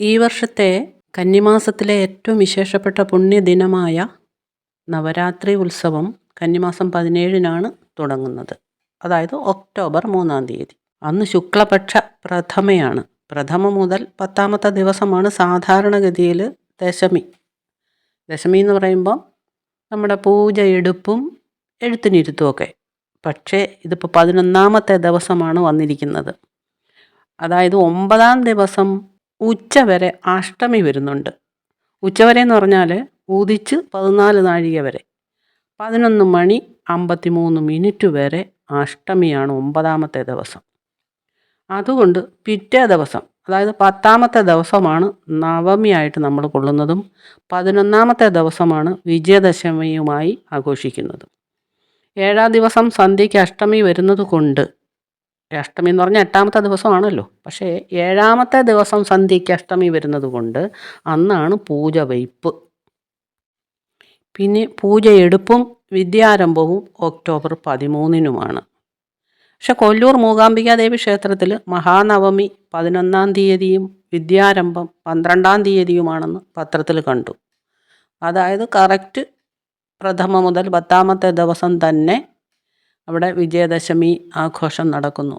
ഈ വർഷത്തെ കന്നിമാസത്തിലെ ഏറ്റവും വിശേഷപ്പെട്ട പുണ്യദിനമായ നവരാത്രി ഉത്സവം കന്നിമാസം പതിനേഴിനാണ് തുടങ്ങുന്നത്. അതായത് ഒക്ടോബർ മൂന്നാം തീയതി. അന്ന് ശുക്ലപക്ഷ പ്രഥമയാണ്. പ്രഥമ മുതൽ പത്താമത്തെ ദിവസമാണ് സാധാരണഗതിയിൽ ദശമി. ദശമി എന്ന് പറയുമ്പോൾ നമ്മുടെ പൂജ എടുപ്പും എഴുത്തിനിരുത്തുമൊക്കെ പക്ഷേ ഇതിപ്പോൾ പതിനൊന്നാമത്തെ ദിവസമാണ് വന്നിരിക്കുന്നത്. അതായത് ഒമ്പതാം ദിവസം ഉച്ച വരെ അഷ്ടമി വരുന്നുണ്ട്. ഉച്ചവരെ എന്ന് പറഞ്ഞാൽ ഉദിച്ച് പതിനാല് നാഴിക വരെ. പതിനൊന്ന് മണി അമ്പത്തി മൂന്ന് മിനിറ്റ് വരെ അഷ്ടമിയാണ് ഒമ്പതാമത്തെ ദിവസം. അതുകൊണ്ട് പിറ്റേ ദിവസം അതായത് പത്താമത്തെ ദിവസമാണ് നവമിയായിട്ട് നമ്മൾ കൊള്ളുന്നതും പതിനൊന്നാമത്തെ ദിവസമാണ് വിജയദശമിയുമായി ആഘോഷിക്കുന്നതും. ഏഴാം ദിവസം സന്ധ്യയ്ക്ക് അഷ്ടമി വരുന്നത് കൊണ്ട് അഷ്ടമി എന്ന് പറഞ്ഞാൽ എട്ടാമത്തെ ദിവസമാണല്ലോ. പക്ഷേ ഏഴാമത്തെ ദിവസം സന്ധ്യയ്ക്ക് അഷ്ടമി വരുന്നത് കൊണ്ട് അന്നാണ് പൂജ വയ്പ്പ്. പിന്നെ പൂജയെടുപ്പും വിദ്യാരംഭവും ഒക്ടോബർ പതിമൂന്നിനുമാണ്. പക്ഷെ കൊല്ലൂർ മൂകാംബിക ദേവി ക്ഷേത്രത്തിൽ മഹാനവമി പതിനൊന്നാം തീയതിയും വിദ്യാരംഭം പന്ത്രണ്ടാം തീയതിയുമാണെന്ന് പത്രത്തിൽ കണ്ടു. അതായത് കറക്റ്റ് പ്രഥമ മുതൽ പത്താമത്തെ ദിവസം തന്നെ അവിടെ വിജയദശമി ആഘോഷം നടക്കുന്നു.